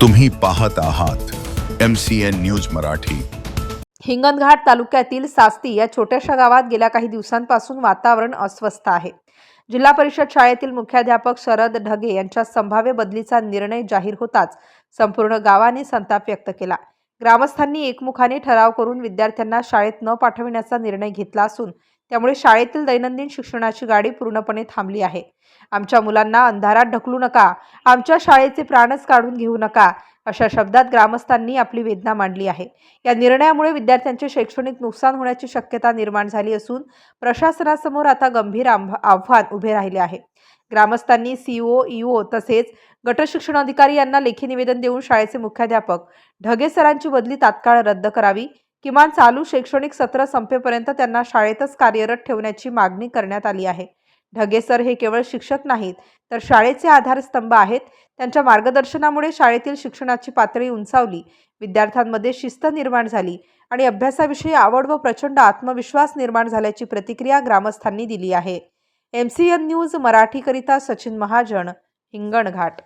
तुम्ही पाहत आहात M C N news Marathi. Hinganghat तालुक्यातील सास्ती या छोट्याशा गावात गेल्या काही दिवसांपासून वातावरण अस्वस्थ आहे. जिल्हा परिषद शाळेतील मुख्याध्यापक शरद ढगे यांच्या संभाव्य बदलीचा निर्णय जाहीर होताच संपूर्ण गावाने संताप व्यक्त केला. ग्रामस्थांनी एकमुखाने ठराव करून विद्यार्थ्यांना शाळेत न पाठविण्याचा निर्णय घेतला असून त्यामुळे शाळेतील दैनंदिन शिक्षणाची गाडी पूर्णपणे थांबली आहे. आमच्या मुलांना अंधारात ढकलू नका. आमच्या शाळेचे प्राणच काढून घेऊ नका अशा शब्दात ग्रामस्थांनी आपली वेदना मांडली आहे. या निर्णयामुळे विद्यार्थ्यांचे शैक्षणिक नुकसान होण्याची शक्यता निर्माण झाली असून प्रशासनासमोर आता गंभीर आव्हान उभे राहिले आहे. ग्रामस्थांनी सीओ ईओ तसेच गटशिक्षण अधिकारी यांना लेखी निवेदन देऊन शाळेचे मुख्याध्यापक ढगे सरांची बदली तात्काळ रद्द करावी किमान चालू शैक्षणिक सत्र संपेपर्यंत त्यांना शाळेतच कार्यरत ठेवण्याची मागणी करण्यात आली आहे. ढगे सर हे केवळ शिक्षक नाहीत तर शाळेचे आधारस्तंभ आहेत. त्यांच्या मार्गदर्शनामुळे शाळेतील शिक्षणाची पातळी उंचावली. विद्यार्थ्यांमध्ये शिस्त निर्माण झाली आणि अभ्यासाविषयी आवड व प्रचंड आत्मविश्वास निर्माण झाल्याची प्रतिक्रिया ग्रामस्थांनी दिली आहे. एम सी एन न्यूज मराठीकरिता सचिन महाजन हिंगणघाट.